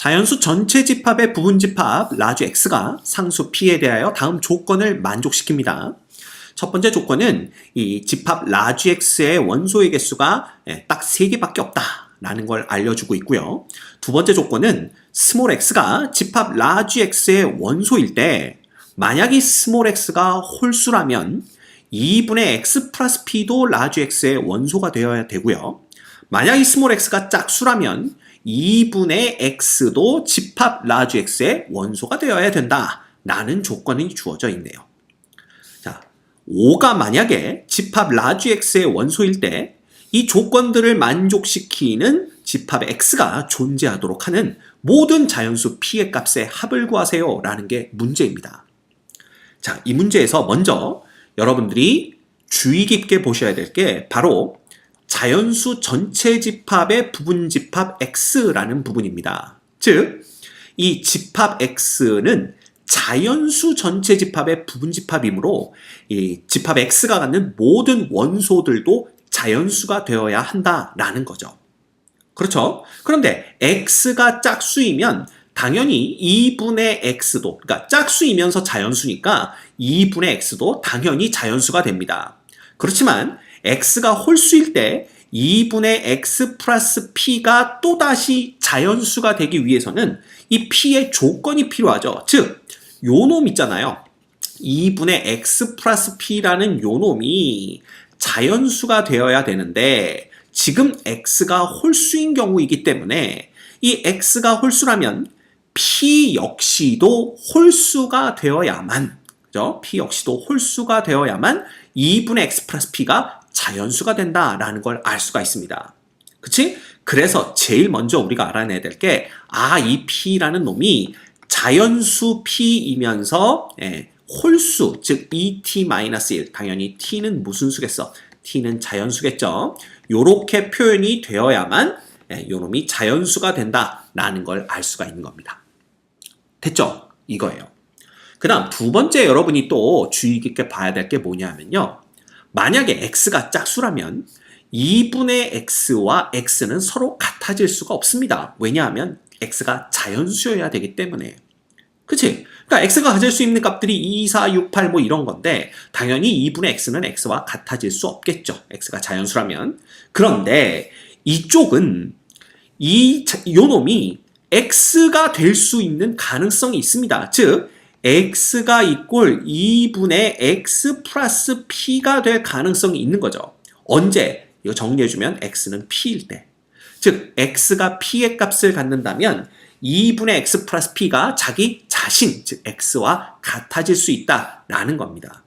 자연수 전체 집합의 부분 집합 라지 x가 상수 p에 대하여 다음 조건을 만족시킵니다. 첫 번째 조건은 이 집합 라지 x의 원소의 개수가 예, 딱 3개밖에 없다 라는 걸 알려주고 있고요. 두 번째 조건은 스몰 x가 집합 라지 x의 원소일 때 만약 이 스몰 x가 홀수라면 2분의 x 플러스 p도 라지 x의 원소가 되어야 되고요. 만약 이 스몰 x가 짝수라면 2분의 x도 집합 라지 x의 원소가 되어야 된다. 라는 조건이 주어져 있네요. 자, 5가 만약에 집합 라지 x의 원소일 때 이 조건들을 만족시키는 집합 x가 존재하도록 하는 모든 자연수 p의 값의 합을 구하세요. 라는 게 문제입니다. 자, 이 문제에서 먼저 여러분들이 주의 깊게 보셔야 될 게 바로 자연수 전체 집합의 부분 집합 x라는 부분입니다. 즉, 이 집합 x는 자연수 전체 집합의 부분 집합이므로 이 집합 x가 갖는 모든 원소들도 자연수가 되어야 한다라는 거죠. 그렇죠? 그런데 x가 짝수이면 당연히 2분의 x도, 그러니까 짝수이면서 자연수니까 2분의 x도 당연히 자연수가 됩니다. 그렇지만 x가 홀수일 때 2분의 x 플러스 p가 또다시 자연수가 되기 위해서는 이 p의 조건이 필요하죠. 즉, 요 놈 있잖아요. 2분의 x 플러스 p라는 요 놈이 자연수가 되어야 되는데 지금 x가 홀수인 경우이기 때문에 이 x가 홀수라면 p 역시도 홀수가 되어야만 그죠? p 역시도 홀수가 되어야만 2분의 x 플러스 p가 자연수가 된다라는 걸 알 수가 있습니다. 그치? 그래서 제일 먼저 우리가 알아내야 될 게, 아, 이 p라는 놈이 자연수 p이면서, 예, 홀수, 즉, 2t-1. 당연히 t는 무슨 수겠어? t는 자연수겠죠? 요렇게 표현이 되어야만, 예, 요 놈이 자연수가 된다라는 걸 알 수가 있는 겁니다. 됐죠? 이거예요. 그 다음 두 번째 여러분이 또 주의 깊게 봐야 될 게 뭐냐면요. 만약에 x가 짝수라면 2분의 x와 x는 서로 같아질 수가 없습니다. 왜냐하면 x가 자연수여야 되기 때문에. 그치? 그러니까 x가 가질 수 있는 값들이 2, 4, 6, 8 뭐 이런 건데 당연히 2분의 x는 x와 같아질 수 없겠죠. x가 자연수라면. 그런데 이쪽은 이 요 놈이 x가 될 수 있는 가능성이 있습니다. 즉 x가 이꼴 2분의 x 플러스 p가 될 가능성이 있는 거죠. 언제? 이거 정리해주면 x는 p일 때. 즉 x가 p의 값을 갖는다면 2분의 x 플러스 p가 자기 자신, 즉 x와 같아질 수 있다라는 겁니다.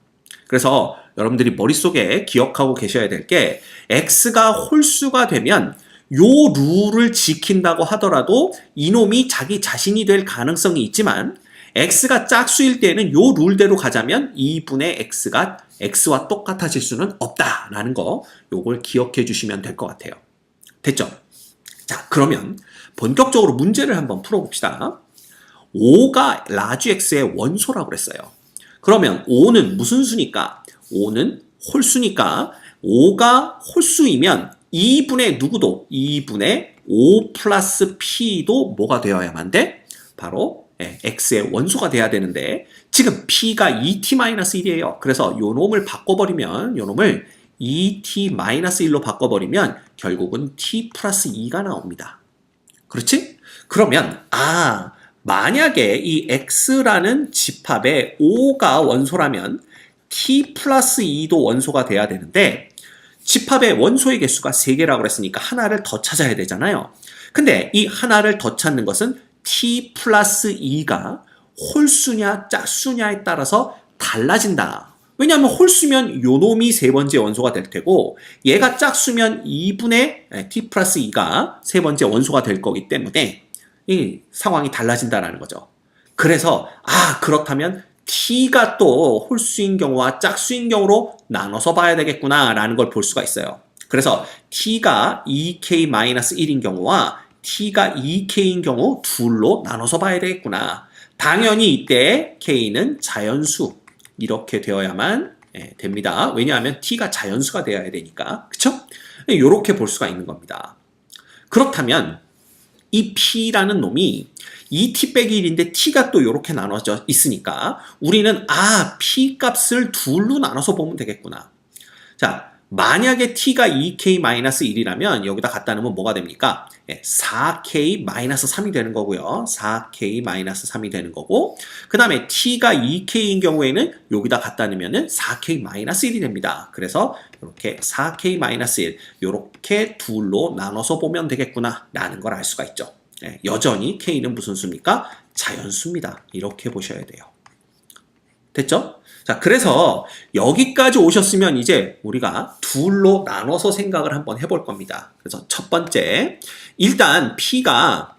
그래서 여러분들이 머릿속에 기억하고 계셔야 될 게 x가 홀수가 되면 요 룰을 지킨다고 하더라도 이놈이 자기 자신이 될 가능성이 있지만 x가 짝수일 때는 요 룰대로 가자면 2분의 x가 x와 똑같아질 수는 없다라는 거 요걸 기억해 주시면 될 것 같아요. 됐죠? 자, 그러면 본격적으로 문제를 한번 풀어봅시다. 5가 라지 x의 원소라고 그랬어요. 그러면 5는 무슨 수니까? 5는 홀수니까 5가 홀수이면 2분의 누구도 2분의 5 플러스 p도 뭐가 되어야만 돼? 바로 예, x의 원소가 돼야 되는데 지금 p가 2t-1이에요. 그래서 요 놈을 바꿔버리면 요 놈을 2t-1로 바꿔버리면 결국은 t 플러스 2가 나옵니다. 그렇지? 그러면 아 만약에 이 x라는 집합에 5가 원소라면 t 플러스 2도 원소가 돼야 되는데 집합의 원소의 개수가 3개라고 그랬으니까 하나를 더 찾아야 되잖아요. 근데 이 하나를 더 찾는 것은 t 플러스 2가 홀수냐 짝수냐에 따라서 달라진다. 왜냐하면 홀수면 요 놈이 세 번째 원소가 될 테고 얘가 짝수면 2분의 t 플러스 2가 세 번째 원소가 될 거기 때문에 이 상황이 달라진다라는 거죠. 그래서 아 그렇다면 t가 또 홀수인 경우와 짝수인 경우로 나눠서 봐야 되겠구나라는 걸 볼 수가 있어요. 그래서 t가 2k-1인 경우와 t가 2k인 경우 둘로 나눠서 봐야 되겠구나. 당연히 이때 k는 자연수 이렇게 되어야만 됩니다. 왜냐하면 t가 자연수가 되어야 되니까. 그쵸? 이렇게 볼 수가 있는 겁니다. 그렇다면 이 P라는 놈이 2T 빼기 1인데 T가 또 이렇게 나눠져 있으니까 우리는 아, P 값을 둘로 나눠서 보면 되겠구나. 자, 만약에 t가 2k-1이라면 여기다 갖다 놓으면 뭐가 됩니까? 4k-3이 되는 거고요. 4k-3이 되는 거고 그 다음에 t가 2k인 경우에는 여기다 갖다 놓으면 4k-1이 됩니다. 그래서 이렇게 4k-1 이렇게 둘로 나눠서 보면 되겠구나 라는 걸 알 수가 있죠. 예, 여전히 k는 무슨 수입니까? 자연수입니다. 이렇게 보셔야 돼요. 됐죠? 자, 그래서 여기까지 오셨으면 이제 우리가 둘로 나눠서 생각을 한번 해볼 겁니다. 그래서 첫 번째, 일단 P가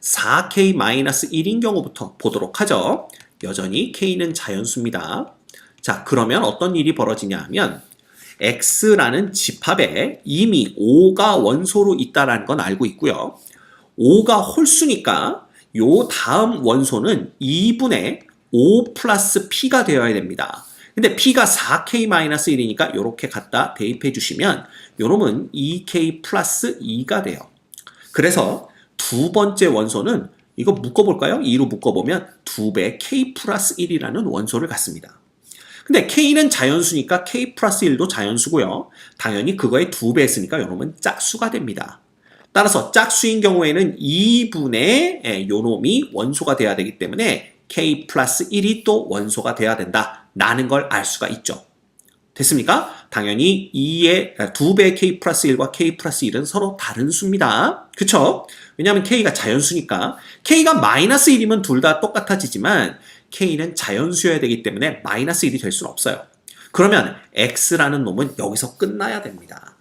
4K-1인 경우부터 보도록 하죠. 여전히 K는 자연수입니다. 자, 그러면 어떤 일이 벌어지냐 하면 X라는 집합에 이미 5가 원소로 있다라는 건 알고 있고요. 5가 홀수니까 요 다음 원소는 2분의 5 플러스 P가 되어야 됩니다. 근데 P가 4K-1이니까 이렇게 갖다 대입해 주시면 요놈은 2K 플러스 2가 돼요. 그래서 두 번째 원소는 이거 묶어볼까요? 2로 묶어보면 2배 K 플러스 1이라는 원소를 갖습니다. 근데 K는 자연수니까 K 플러스 1도 자연수고요. 당연히 그거의 2배 했으니까 요놈은 짝수가 됩니다. 따라서 짝수인 경우에는 2분의 요놈이 원소가 돼야 되기 때문에 k 플러스 1이 또 원소가 돼야 된다. 라는 걸 알 수가 있죠. 됐습니까? 당연히 2의 2배의 k 플러스 1과 k 플러스 1은 서로 다른 수입니다. 그쵸? 왜냐하면 k가 자연수니까 k가 마이너스 1이면 둘 다 똑같아지지만 k는 자연수여야 되기 때문에 마이너스 1이 될 수는 없어요. 그러면 x라는 놈은 여기서 끝나야 됩니다.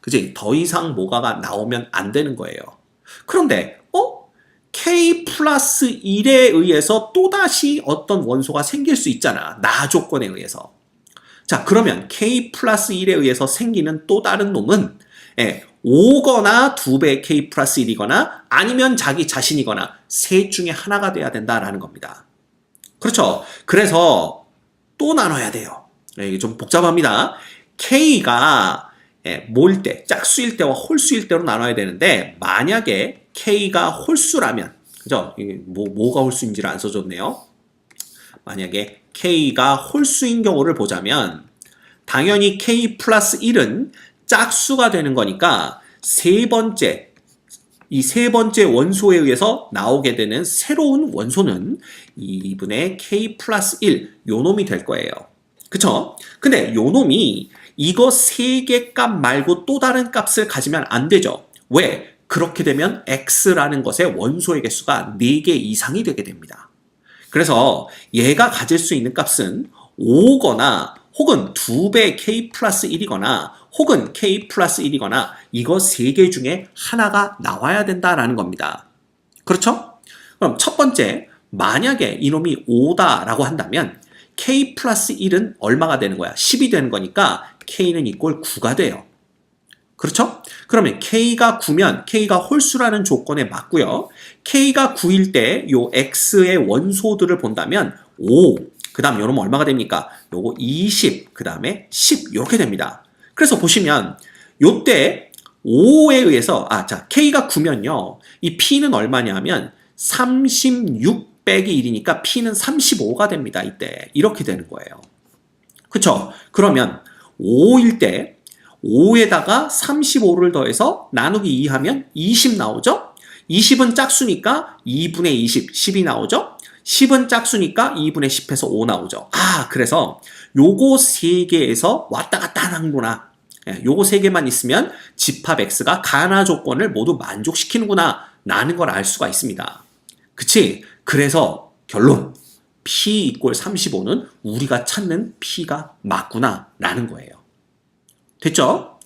그지? 더 이상 뭐가가 나오면 안 되는 거예요. 그런데 어? K 플러스 1에 의해서 또다시 어떤 원소가 생길 수 있잖아. 나 조건에 의해서. 자, 그러면 k 플러스 1에 의해서 생기는 또 다른 놈은 예, 5거나 2배 k 플러스 1이거나 아니면 자기 자신이거나 셋 중에 하나가 돼야 된다라는 겁니다. 그렇죠. 그래서 또 나눠야 돼요. 예, 이게 좀 복잡합니다. k가 예, 몰 때, 짝수일 때와 홀수일 때로 나눠야 되는데 만약에 K가 홀수라면 그죠? 뭐, 뭐가 홀수인지를 안 써줬네요. 만약에 K가 홀수인 경우를 보자면 당연히 K 플러스 1은 짝수가 되는 거니까 세 번째 이 세 번째 원소에 의해서 나오게 되는 새로운 원소는 2분의 K 플러스 1 요놈이 될 거예요. 그쵸? 근데 요놈이 이거 세 개 값 말고 또 다른 값을 가지면 안 되죠. 왜? 그렇게 되면 x라는 것의 원소의 개수가 4개 이상이 되게 됩니다. 그래서 얘가 가질 수 있는 값은 5거나 혹은 2배 k 플러스 1이거나 혹은 k 플러스 1이거나 이거 3개 중에 하나가 나와야 된다라는 겁니다. 그렇죠? 그럼 첫 번째, 만약에 이놈이 5다라고 한다면 k 플러스 1은 얼마가 되는 거야? 10이 되는 거니까 k는 이꼴 9가 돼요. 그렇죠? 그러면 K가 9면 K가 홀수라는 조건에 맞고요. K가 9일 때 요 X의 원소들을 본다면 5, 그 다음 요놈 얼마가 됩니까? 요거 20, 그 다음에 10 이렇게 됩니다. 그래서 보시면 요때 5에 의해서 아, 자, K가 9면요. 이 P는 얼마냐면 36 빼기 1이니까 P는 35가 됩니다. 이때 이렇게 되는 거예요. 그쵸? 그러면 5일 때 5에다가 35를 더해서 나누기 2 하면 20 나오죠? 20은 짝수니까 2분의 20, 10이 나오죠? 10은 짝수니까 2분의 10에서 5 나오죠. 아, 그래서 요거 3개에서 왔다 갔다 하는구나. 예, 요거 3개만 있으면 집합 X가 가나 조건을 모두 만족시키는구나. 라는 걸 알 수가 있습니다. 그치? 그래서 결론. P 이꼴 35는 우리가 찾는 P가 맞구나. 라는 거예요. 됐죠?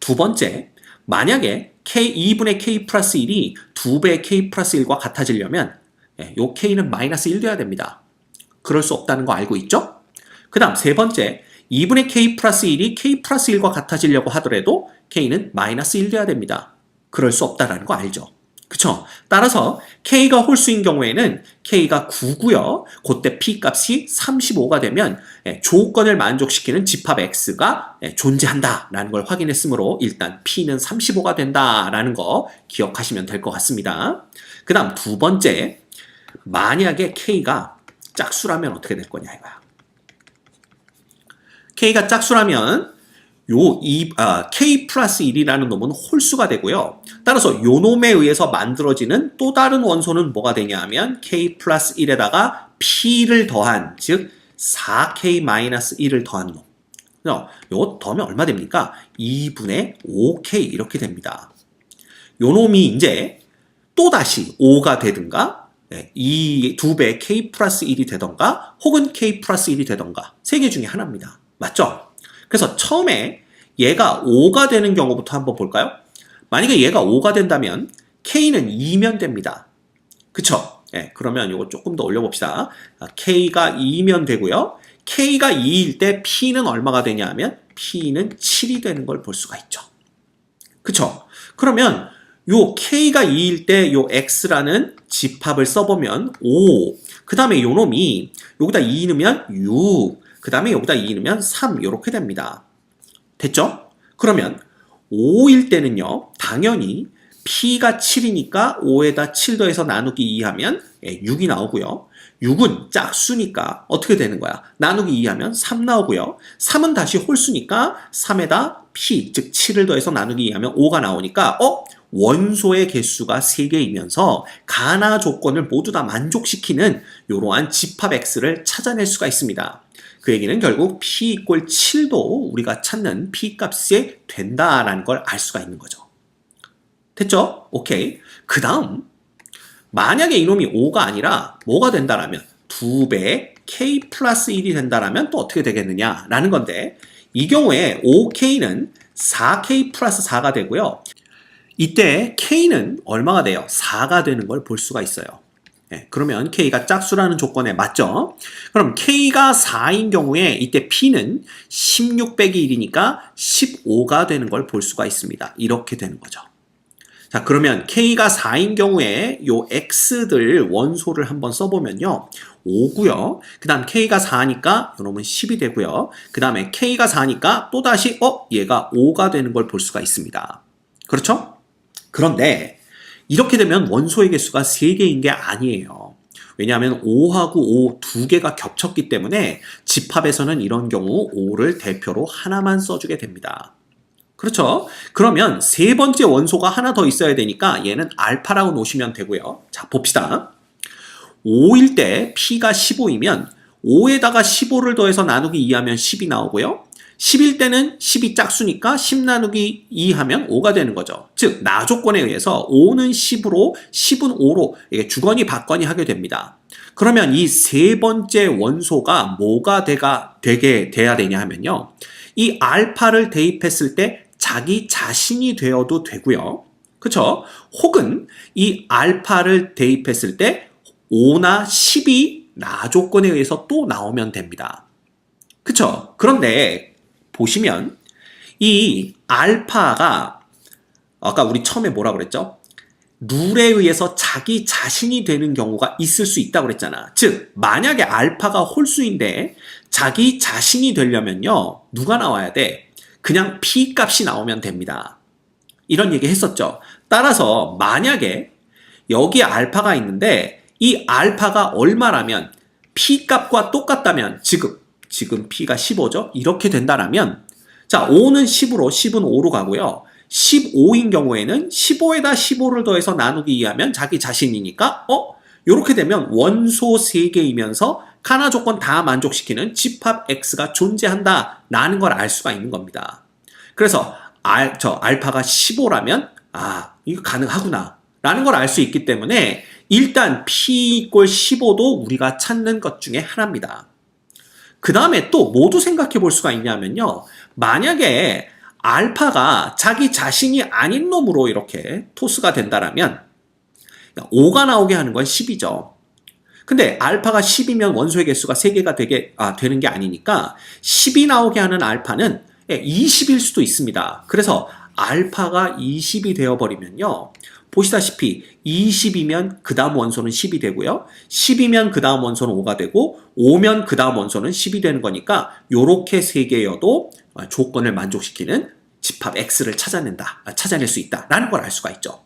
두 번째, 만약에 K, 2분의 K 플러스 1이 2배의 K 플러스 1과 같아지려면 예, 요 K는 마이너스 1 돼야 됩니다. 그럴 수 없다는 거 알고 있죠? 그 다음 세 번째, 2분의 K 플러스 1이 K 플러스 1과 같아지려고 하더라도 K는 마이너스 1 돼야 됩니다. 그럴 수 없다는 거 알죠? 그쵸? 따라서 K가 홀수인 경우에는 K가 9고요. 그때 P 값이 35가 되면 예, 조건을 만족시키는 집합 X가 예, 존재한다라는 걸 확인했으므로 일단 P는 35가 된다라는 거 기억하시면 될 것 같습니다. 그 다음 두 번째, 만약에 K가 짝수라면 어떻게 될 거냐 이거야. K가 짝수라면 요 이, 아, K 플러스 1이라는 놈은 홀수가 되고요. 따라서 요 놈에 의해서 만들어지는 또 다른 원소는 뭐가 되냐 하면 K 플러스 1에다가 P를 더한, 즉 4K 마이너스 1을 더한 놈. 그래서 요거 더하면 얼마 됩니까? 2분의 5K 이렇게 됩니다. 요 놈이 이제 또다시 5가 되든가 네, 이두 배 K 플러스 1이 되던가 혹은 K 플러스 1이 되던가 세 개 중에 하나입니다. 맞죠? 그래서 처음에 얘가 5가 되는 경우부터 한번 볼까요? 만약에 얘가 5가 된다면 K는 2면 됩니다. 그쵸? 예, 그러면 이거 조금 더 올려봅시다. 아, K가 2면 되고요. K가 2일 때 P는 얼마가 되냐 하면 P는 7이 되는 걸 볼 수가 있죠. 그쵸? 그러면 요 K가 2일 때 요 X라는 집합을 써보면 5. 그 다음에 요 놈이 여기다 2 넣으면 6. 그 다음에 여기다 2 넣으면 3. 이렇게 됩니다. 됐죠? 그러면 5일 때는요, 당연히 P가 7이니까 5에다 7 더해서 나누기 2 하면 6이 나오고요. 6은 짝수니까 어떻게 되는 거야? 나누기 2 하면 3 나오고요. 3은 다시 홀수니까 3에다 P, 즉 7을 더해서 나누기 2 하면 5가 나오니까 어? 원소의 개수가 3개이면서 가나 조건을 모두 다 만족시키는 이러한 집합 X를 찾아낼 수가 있습니다. 그 얘기는 결국 P 이꼴 7도 우리가 찾는 P 값이 된다라는 걸 알 수가 있는 거죠. 됐죠? 오케이. 그 다음, 만약에 이놈이 5가 아니라 뭐가 된다라면 두배 K 플러스 1이 된다라면 또 어떻게 되겠느냐라는 건데 이 경우에 5K는 4K 플러스 4가 되고요. 이때 K는 얼마가 돼요? 4가 되는 걸 볼 수가 있어요. 예, 그러면 K가 짝수라는 조건에 맞죠? 그럼 K가 4인 경우에 이때 P는 16 빼기 1이니까 15가 되는 걸 볼 수가 있습니다. 이렇게 되는 거죠. 자, 그러면 K가 4인 경우에 요 X들 원소를 한번 써보면요. 5고요. 그 다음 K가 4니까 이놈은 10이 되고요. 그 다음에 K가 4니까 또다시 어? 얘가 5가 되는 걸 볼 수가 있습니다. 그렇죠? 그런데 이렇게 되면 원소의 개수가 3개인 게 아니에요. 왜냐하면 5하고 5 두 개가 겹쳤기 때문에 집합에서는 이런 경우 5를 대표로 하나만 써주게 됩니다. 그렇죠? 그러면 세 번째 원소가 하나 더 있어야 되니까 얘는 알파라고 놓으시면 되고요. 자, 봅시다. 5일 때 P가 15이면 5에다가 15를 더해서 나누기 2하면 10이 나오고요. 10일 때는 10이 짝수니까 10 나누기 2 하면 5가 되는 거죠. 즉, 나 조건에 의해서 5는 10으로, 10은 5로 이게 주거니 받거니 하게 됩니다. 그러면 이 세 번째 원소가 뭐가 돼가, 되게 돼야 되냐 하면요. 이 알파를 대입했을 때 자기 자신이 되어도 되고요. 그쵸? 혹은 이 알파를 대입했을 때 5나 10이 나 조건에 의해서 또 나오면 됩니다. 그쵸? 그런데 보시면 이 알파가 아까 우리 처음에 뭐라 그랬죠? 룰에 의해서 자기 자신이 되는 경우가 있을 수 있다고 그랬잖아. 즉, 만약에 알파가 홀수인데 자기 자신이 되려면요. 누가 나와야 돼? 그냥 P 값이 나오면 됩니다. 이런 얘기 했었죠. 따라서 만약에 여기 알파가 있는데 이 알파가 얼마라면 P 값과 똑같다면 지금 지금 P가 15죠. 이렇게 된다라면 자 5는 10으로 10은 5로 가고요. 15인 경우에는 15에다 15를 더해서 나누기 2하면 자기 자신이니까 어? 이렇게 되면 원소 3개이면서 하나 조건 다 만족시키는 집합 X가 존재한다 라는 걸 알 수가 있는 겁니다. 그래서 알, 저 알파가 15라면 아 이거 가능하구나 라는 걸 알 수 있기 때문에 일단 P 이꼴 15도 우리가 찾는 것 중에 하나입니다. 그 다음에 또 모두 생각해 볼 수가 있냐면요. 만약에 알파가 자기 자신이 아닌 놈으로 이렇게 토스가 된다라면 5가 나오게 하는 건 10이죠. 근데 알파가 10이면 원소의 개수가 3개가 되게, 아, 되는 게 아니니까 10이 나오게 하는 알파는 20일 수도 있습니다. 그래서 알파가 20이 되어버리면요. 보시다시피 20이면 그 다음 원소는 10이 되고요. 10이면 그 다음 원소는 5가 되고 5면 그 다음 원소는 10이 되는 거니까 요렇게 세 개여도 조건을 만족시키는 집합 X를 찾아낸다, 아, 찾아낼 수 있다라는 걸 알 수가 있죠.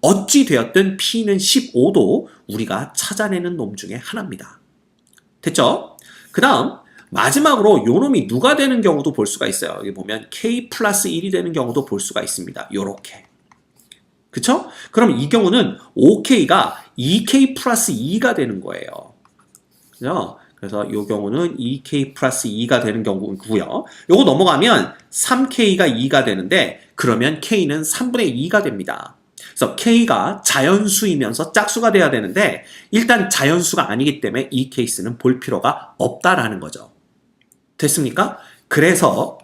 어찌 되었든 P는 15도 우리가 찾아내는 놈 중에 하나입니다. 됐죠? 그 다음 마지막으로 요 놈이 누가 되는 경우도 볼 수가 있어요. 여기 보면 K 플러스 1이 되는 경우도 볼 수가 있습니다. 요렇게. 그쵸? 그럼 이 경우는 OK가 2K 플러스 2가 되는 거예요. 그죠? 그래서 이 경우는 2K 플러스 2가 되는 경우고요. 요거 넘어가면 3K가 2가 되는데 그러면 K는 3분의 2가 됩니다. 그래서 K가 자연수이면서 짝수가 돼야 되는데 일단 자연수가 아니기 때문에 이 케이스는 볼 필요가 없다라는 거죠. 됐습니까? 그래서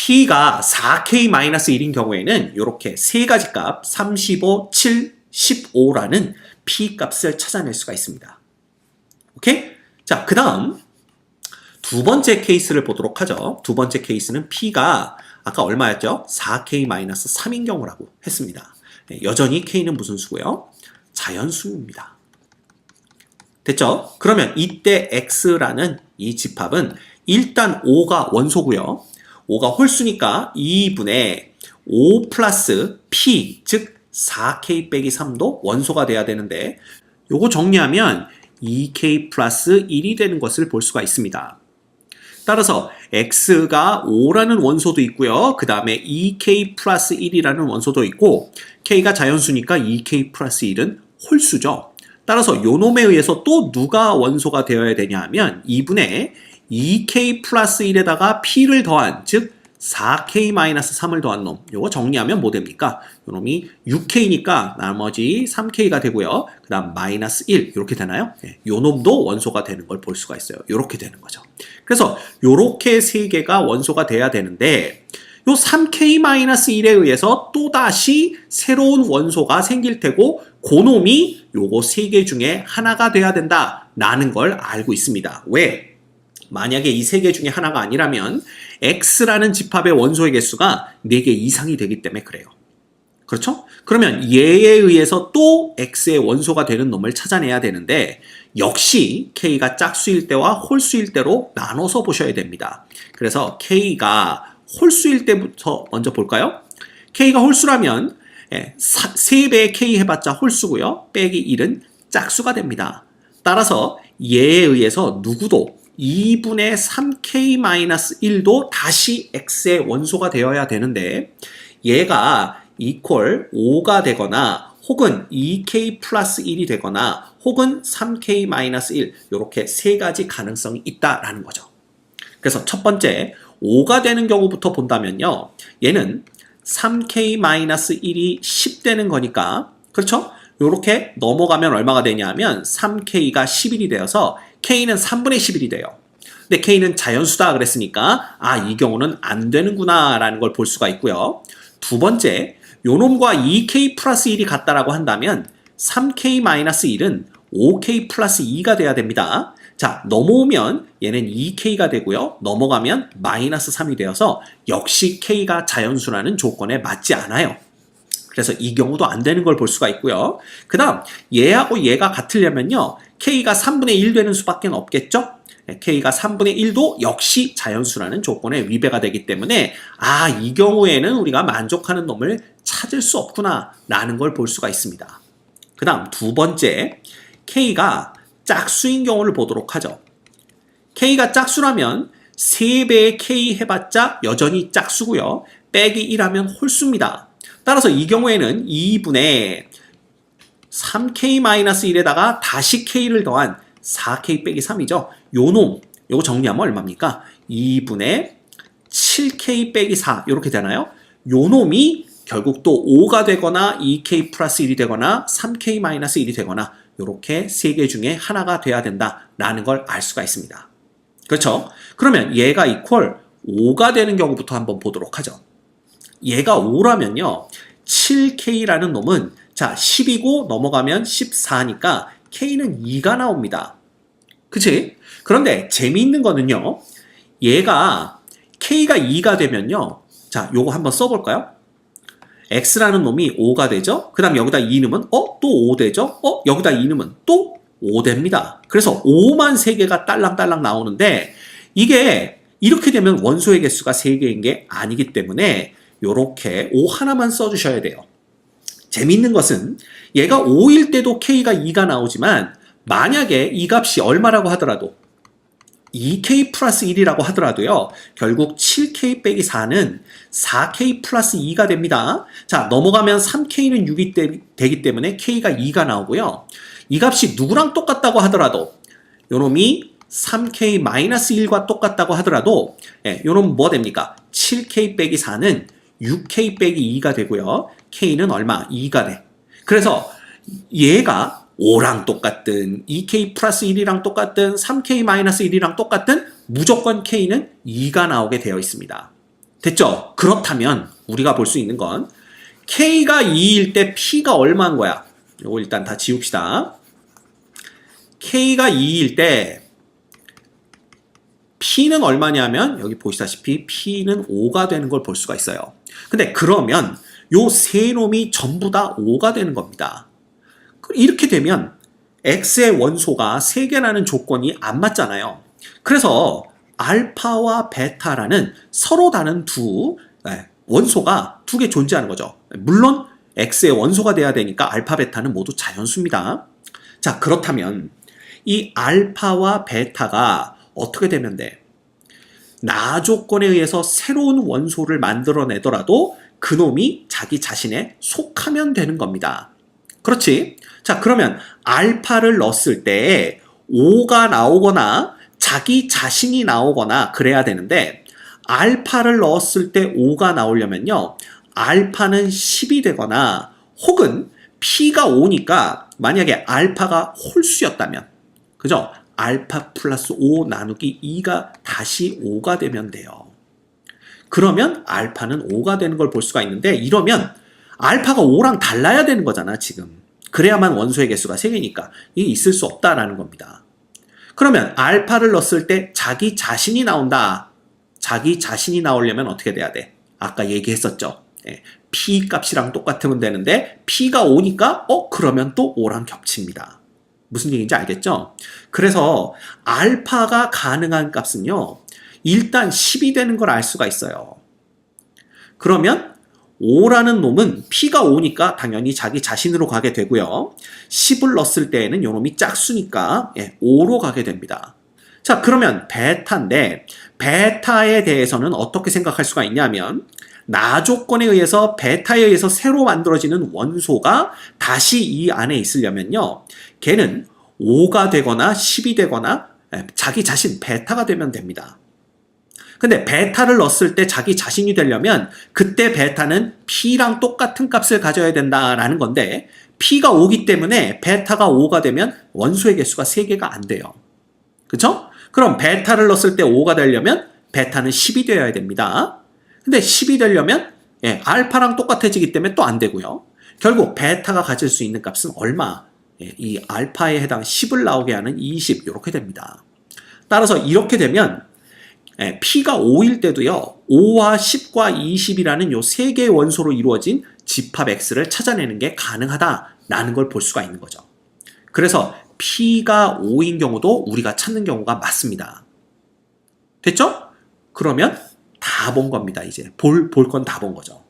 P가 4K-1인 경우에는 이렇게 세 가지 값 35, 7, 15라는 P 값을 찾아낼 수가 있습니다. 오케이? 자, 그 다음 두 번째 케이스를 보도록 하죠. 두 번째 케이스는 P가 아까 얼마였죠? 4K-3인 경우라고 했습니다. 네, 여전히 K는 무슨 수고요? 자연수입니다. 됐죠? 그러면 이때 X라는 이 집합은 일단 5가 원소고요. 5가 홀수니까 2분의 5 플러스 P, 즉 4K 빼기 3도 원소가 돼야 되는데 요거 정리하면 2K 플러스 1이 되는 것을 볼 수가 있습니다. 따라서 x가 5라는 원소도 있고요. 그 다음에 2k 플러스 1이라는 원소도 있고 k가 자연수니까 2k 플러스 1은 홀수죠. 따라서 요 놈에 의해서 또 누가 원소가 되어야 되냐 하면 2분의 2k 플러스 1에다가 p를 더한 즉 4k-3을 더한 놈. 요거 정리하면 뭐 됩니까? 요 놈이 6k니까 나머지 3k가 되고요. 그 다음 마이너스 1 이렇게 되나요? 네, 요 놈도 원소가 되는 걸 볼 수가 있어요. 요렇게 되는 거죠. 그래서 요렇게 세 개가 원소가 돼야 되는데 요 3k-1에 의해서 또다시 새로운 원소가 생길 테고 고놈이 요거 세 개 중에 하나가 돼야 된다라는 걸 알고 있습니다. 왜? 만약에 이 세 개 중에 하나가 아니라면 x라는 집합의 원소의 개수가 4개 이상이 되기 때문에 그래요. 그렇죠? 그러면 얘에 의해서 또 x의 원소가 되는 놈을 찾아내야 되는데 역시 k가 짝수일 때와 홀수일 때로 나눠서 보셔야 됩니다. 그래서 k가 홀수일 때부터 먼저 볼까요? k가 홀수라면 3배의 k 해봤자 홀수고요. 빼기 1은 짝수가 됩니다. 따라서 얘에 의해서 누구도 2분의 3k-1도 다시 x의 원소가 되어야 되는데 얘가 equal 5가 되거나 혹은 2k 플러스 1이 되거나 혹은 3k-1 이렇게 세 가지 가능성이 있다라는 거죠. 그래서 첫 번째 5가 되는 경우부터 본다면요. 얘는 3k-1이 10 되는 거니까 그렇죠? 이렇게 넘어가면 얼마가 되냐면 3k가 11이 되어서 k는 3분의 11이 돼요. 근데 k는 자연수다 그랬으니까 아 이 경우는 안 되는구나 라는 걸 볼 수가 있고요. 두 번째 요놈과 2k 플러스 1이 같다라고 한다면 3k-1은 5k 플러스 2가 돼야 됩니다. 자 넘어오면 얘는 2k가 되고요. 넘어가면 마이너스 3이 되어서 역시 k가 자연수라는 조건에 맞지 않아요. 그래서 이 경우도 안 되는 걸 볼 수가 있고요. 그 다음 얘하고 얘가 같으려면요. K가 3분의 1 되는 수밖에 없겠죠? k가 3분의 1도 역시 자연수라는 조건에 위배가 되기 때문에 아, 이 경우에는 우리가 만족하는 놈을 찾을 수 없구나 라는 걸 볼 수가 있습니다. 그 다음 두 번째, k가 짝수인 경우를 보도록 하죠. k가 짝수라면 3배의 k 해봤자 여전히 짝수고요. 빼기 1하면 홀수입니다. 따라서 이 경우에는 2분의 3k-1에다가 다시 k를 더한 4k 빼기 3이죠. 요 놈, 요거 정리하면 얼마입니까? 2분의 7k 빼기 4 이렇게 되나요? 요 놈이 결국 또 5가 되거나 2k 플러스 1이 되거나 3k 마이너스 1이 되거나 이렇게 세 개 중에 하나가 돼야 된다라는 걸 알 수가 있습니다. 그렇죠? 그러면 얘가 이퀄 5가 되는 경우부터 한번 보도록 하죠. 얘가 5라면요. 7k라는 놈은 자 10이고 넘어가면 14니까 k는 2가 나옵니다. 그치? 그런데 재미있는 거는요. 얘가 k가 2가 되면요. 자, 요거 한번 써볼까요? x라는 놈이 5가 되죠? 그 다음 여기다 2 넣으면 어? 또 5 되죠? 어? 여기다 2 넣으면 또 5 됩니다. 그래서 5만 3개가 딸랑딸랑 나오는데 이게 이렇게 되면 원소의 개수가 3개인 게 아니기 때문에 요렇게 5 하나만 써주셔야 돼요. 재밌는 것은 얘가 5일 때도 k가 2가 나오지만 만약에 이 값이 얼마라고 하더라도 2k 플러스 1이라고 하더라도요, 결국 7k 빼기 4는 4k 플러스 2가 됩니다. 자, 넘어가면 3k는 6이 되, 되기 때문에 k가 2가 나오고요. 이 값이 누구랑 똑같다고 하더라도, 요 놈이 3k 마이너스 1과 똑같다고 하더라도, 예, 요 놈은 뭐 됩니까? 7k 빼기 4는 6k 빼기 2가 되고요. k는 얼마? 2가 돼. 그래서 얘가 5랑 똑같든 2k 플러스 1이랑 똑같든 3k 마이너스 1이랑 똑같든 무조건 k는 2가 나오게 되어 있습니다. 됐죠? 그렇다면 우리가 볼 수 있는 건 k가 2일 때 p가 얼마인 거야? 이거 일단 다 지웁시다. k가 2일 때 p는 얼마냐면 여기 보시다시피 p는 5가 되는 걸 볼 수가 있어요. 근데 그러면 요 세 놈이 전부 다 5가 되는 겁니다. 이렇게 되면 x의 원소가 3개라는 조건이 안 맞잖아요. 그래서 알파와 베타라는 서로 다른 두 네, 원소가 두 개 존재하는 거죠. 물론 x의 원소가 돼야 되니까 알파, 베타는 모두 자연수입니다. 자, 그렇다면 이 알파와 베타가 어떻게 되면 돼? 나 조건에 의해서 새로운 원소를 만들어내더라도 그놈이 자기 자신에 속하면 되는 겁니다. 그렇지? 자, 그러면 알파를 넣었을 때 5가 나오거나 자기 자신이 나오거나 그래야 되는데 알파를 넣었을 때 5가 나오려면요. 알파는 10이 되거나 혹은 P가 5니까 만약에 알파가 홀수였다면 그죠? 알파 플러스 5 나누기 2가 다시 5가 되면 돼요. 그러면 알파는 5가 되는 걸 볼 수가 있는데 이러면 알파가 5랑 달라야 되는 거잖아, 지금. 그래야만 원소의 개수가 3개니까 이게 있을 수 없다라는 겁니다. 그러면 알파를 넣었을 때 자기 자신이 나온다. 자기 자신이 나오려면 어떻게 돼야 돼? 아까 얘기했었죠. 예, P 값이랑 똑같으면 되는데 P가 5니까 어 그러면 또 5랑 겹칩니다. 무슨 얘기인지 알겠죠? 그래서 알파가 가능한 값은요. 일단 10이 되는 걸 알 수가 있어요. 그러면 5라는 놈은 P가 5니까 당연히 자기 자신으로 가게 되고요. 10을 넣었을 때에는 요 놈이 짝수니까 예, 5로 가게 됩니다. 자, 그러면 베타인데 베타에 대해서는 어떻게 생각할 수가 있냐면 나 조건에 의해서 베타에 의해서 새로 만들어지는 원소가 다시 이 안에 있으려면요. 걔는 5가 되거나 10이 되거나 예, 자기 자신 베타가 되면 됩니다. 근데 베타를 넣었을 때 자기 자신이 되려면 그때 베타는 P랑 똑같은 값을 가져야 된다라는 건데 P가 5기 때문에 베타가 5가 되면 원소의 개수가 3개가 안 돼요. 그쵸? 그럼 베타를 넣었을 때 5가 되려면 베타는 10이 되어야 됩니다. 근데 10이 되려면 예, 알파랑 똑같아지기 때문에 또 안 되고요. 결국 베타가 가질 수 있는 값은 얼마? 예, 이 알파에 해당 10을 나오게 하는 20 이렇게 됩니다. 따라서 이렇게 되면 예, P가 5일 때도요. 5와 10과 20이라는 요 세 개의 원소로 이루어진 집합 X를 찾아내는 게 가능하다라는 걸 볼 수가 있는 거죠. 그래서 P가 5인 경우도 우리가 찾는 경우가 맞습니다. 됐죠? 그러면 다 본 겁니다. 이제 볼 볼 건 다 본 거죠.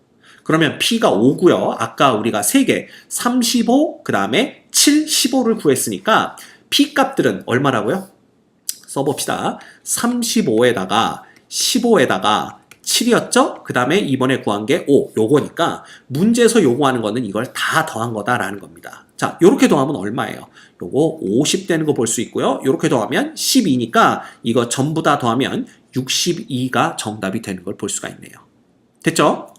그러면 P가 5고요. 아까 우리가 3개 35, 그 다음에 7, 15를 구했으니까 P 값들은 얼마라고요? 써봅시다. 35에다가 15에다가 7이었죠? 그 다음에 이번에 구한 게 5, 요거니까 문제에서 요구하는 거는 이걸 다 더한 거다라는 겁니다. 자, 요렇게 더하면 얼마예요? 요거 50 되는 거 볼 수 있고요. 요렇게 더하면 12니까 이거 전부 다 더하면 62가 정답이 되는 걸 볼 수가 있네요. 됐죠?